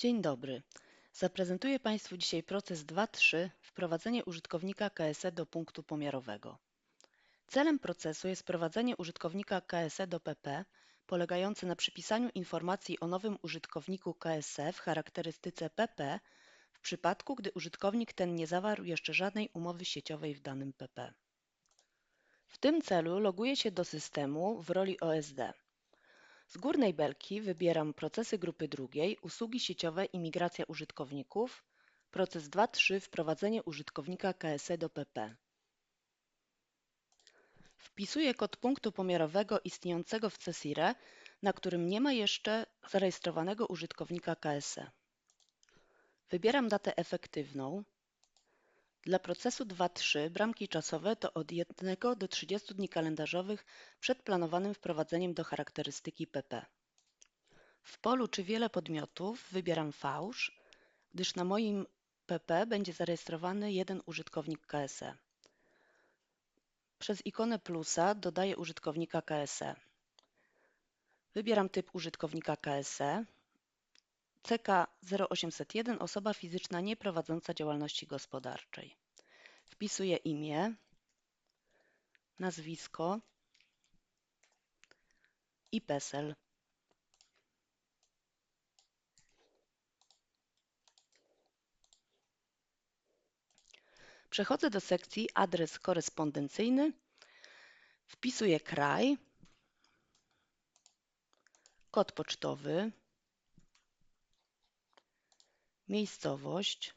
Dzień dobry. Zaprezentuję Państwu dzisiaj proces 2.3 Wprowadzenie użytkownika KSE do punktu pomiarowego. Celem procesu jest wprowadzenie użytkownika KSE do PP polegające na przypisaniu informacji o nowym użytkowniku KSE w charakterystyce PP w przypadku, gdy użytkownik ten nie zawarł jeszcze żadnej umowy sieciowej w danym PP. W tym celu loguję się do systemu w roli OSD. Z górnej belki wybieram procesy grupy drugiej, usługi sieciowe i migracja użytkowników, proces 2.3 wprowadzenie użytkownika KSE do PP. Wpisuję kod punktu pomiarowego istniejącego w CSIRE, na którym nie ma jeszcze zarejestrowanego użytkownika KSE. Wybieram datę efektywną. Dla procesu 2.3 bramki czasowe to od 1 do 30 dni kalendarzowych przed planowanym wprowadzeniem do charakterystyki PP. W polu czy wiele podmiotów wybieram fałsz, gdyż na moim PP będzie zarejestrowany jeden użytkownik KSE. Przez ikonę plusa dodaję użytkownika KSE. Wybieram typ użytkownika KSE. CK 0801 osoba fizyczna nieprowadząca działalności gospodarczej. Wpisuję imię, nazwisko i PESEL. Przechodzę do sekcji adres korespondencyjny, wpisuję kraj, kod pocztowy, miejscowość,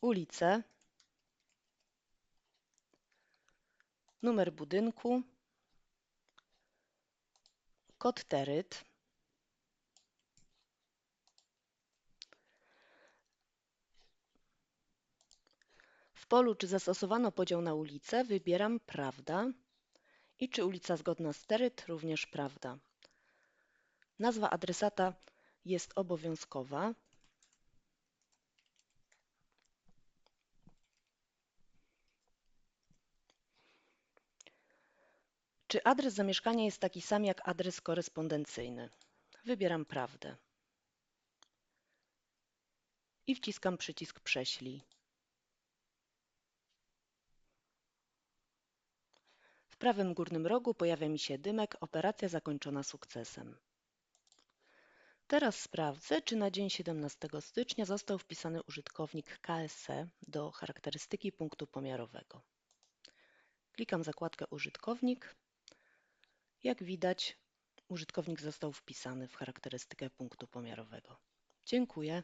ulicę, numer budynku, kod teryt, W polu czy zastosowano podział na ulicę wybieram prawda. I czy ulica zgodna z teryt również prawda. Nazwa adresata jest obowiązkowa. Czy adres zamieszkania jest taki sam jak adres korespondencyjny? Wybieram prawdę. I wciskam przycisk Prześlij. W prawym górnym rogu pojawia mi się dymek Operacja zakończona sukcesem. Teraz sprawdzę, czy na dzień 17 stycznia został wpisany użytkownik KSE do charakterystyki punktu pomiarowego. Klikam zakładkę Użytkownik. Jak widać, użytkownik został wpisany w charakterystykę punktu pomiarowego. Dziękuję.